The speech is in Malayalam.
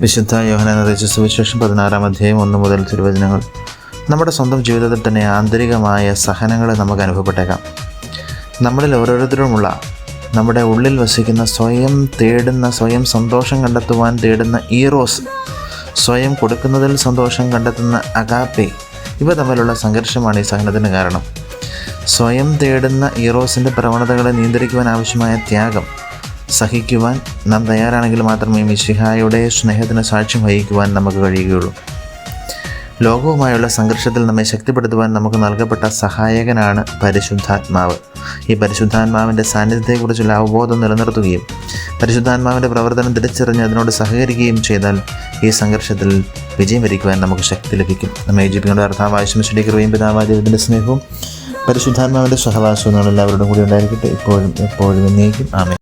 വിശുദ്ധ യോഹന നിർദ്ദേശ സുവിശേഷം പതിനാറാം അധ്യായം ഒന്ന് മുതൽ തിരുവചനങ്ങൾ. നമ്മുടെ സ്വന്തം ജീവിതത്തിൽ തന്നെ ആന്തരികമായ സഹനങ്ങൾ നമുക്ക് അനുഭവപ്പെട്ടേക്കാം. നമ്മളിൽ ഓരോരുത്തരുമുള്ള നമ്മുടെ ഉള്ളിൽ വസിക്കുന്ന സ്വയം തേടുന്ന സ്വയം സന്തോഷം കണ്ടെത്തുവാൻ തേടുന്ന ഈറോസ് സ്വയം കൊടുക്കുന്നതിൽ സന്തോഷം കണ്ടെത്തുന്ന അഗാപ്പെ. ഇവ തമ്മിലുള്ള സംഘർഷമാണ് ഈ സഹനത്തിന് കാരണം. സ്വയം തേടുന്ന ഈറോസിന്റെ പ്രവണതകളെ നിയന്ത്രിക്കുവാൻ ആവശ്യമായ ത്യാഗം. സഹിക്കുവാൻ നാം തയ്യാറാണെങ്കിൽ മാത്രമേ മിശിഹായുടെ സ്നേഹത്തിന് സാക്ഷ്യം വഹിക്കുവാൻ നമുക്ക് കഴിയുകയുള്ളൂ. ലോകവുമായുള്ള സംഘർഷത്തിൽ നമ്മെ ശക്തിപ്പെടുത്തുവാൻ നമുക്ക് നൽകപ്പെട്ട സഹായകനാണ് പരിശുദ്ധാത്മാവ്. ഈ പരിശുദ്ധാത്മാവിന്റെ സാന്നിധ്യത്തെക്കുറിച്ചുള്ള അവബോധം നിലനിർത്തുകയും പരിശുദ്ധാത്മാവിന്റെ പ്രവർത്തനം തിരിച്ചറിഞ്ഞ് അതിനോട് സഹകരിക്കുകയും ചെയ്താൽ ഈ സംഘർഷത്തിൽ വിജയം വരിക്കുവാൻ നമുക്ക് ശക്തി ലഭിക്കും. നമ്മെ അർത്ഥാവായ ശമിയുടെ കൃപയും പിതാമാദേവത്തിന്റെ സ്നേഹവും പരിശുദ്ധാത്മാവിന്റെ സഹവാസവും നമ്മളെല്ലാവരോടും കൂടി ഉണ്ടായിരിക്കട്ടെ. ഇപ്പോഴും എപ്പോഴും എന്നേക്കും. ആമേ